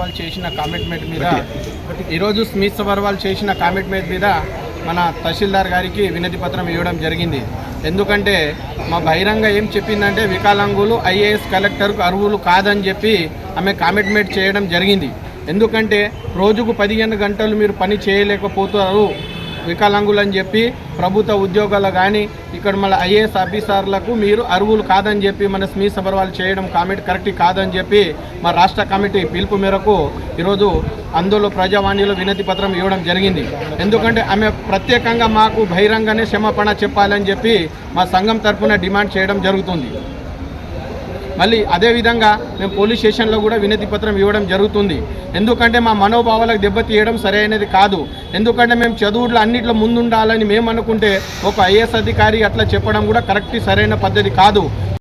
వాళ్ళు చేసిన కామెంట్మెంట్ మీద ఈరోజు స్మిత్ సబర్వాల్ వాళ్ళు చేసిన కామెంట్మెంట్ మీద మన తహసీల్దార్ గారికి వినతి పత్రం ఇవ్వడం జరిగింది. ఎందుకంటే మా బహిరంగ ఏం చెప్పిందంటే వికలాంగులు ఐఏఎస్ కలెక్టర్కు అర్హులు కాదని చెప్పి ఆమె కామెంట్మెంట్ చేయడం జరిగింది. ఎందుకంటే రోజుకు పదిహేను గంటలు మీరు పని చేయలేకపోతారు వికలాంగులు అని చెప్పి ప్రభుత్వ ఉద్యోగాలు కానీ ఇక్కడ మన ఐఏఎస్ ఆఫీసర్లకు మీరు అరువులు కాదని చెప్పి మన స్మీ సబర్వాల్ చేయడం కామెంట్ కరెక్ట్ కాదని చెప్పి మా రాష్ట్ర కమిటీ పిలుపు మేరకు ఈరోజు అందులో ప్రజావాణిలో వినతి పత్రం ఇవ్వడం జరిగింది. ఎందుకంటే ఆమె ప్రత్యేకంగా మాకు బహిరంగనే క్షమాపణ చెప్పాలని చెప్పి మా సంఘం తరఫున డిమాండ్ చేయడం జరుగుతుంది. మళ్ళీ అదేవిధంగా మేము పోలీస్ స్టేషన్లో కూడా వినతి పత్రం ఇవ్వడం జరుగుతుంది. ఎందుకంటే మా మనోభావాలకు దెబ్బతీయడం సరైనది కాదు. ఎందుకంటే మేము చదువుల్లో అన్నింటిలో ముందుండాలని మేము అనుకుంటే ఒక ఐఏఎస్ అధికారి అట్లా చెప్పడం కూడా కరెక్ట్ సరైన పద్ధతి కాదు.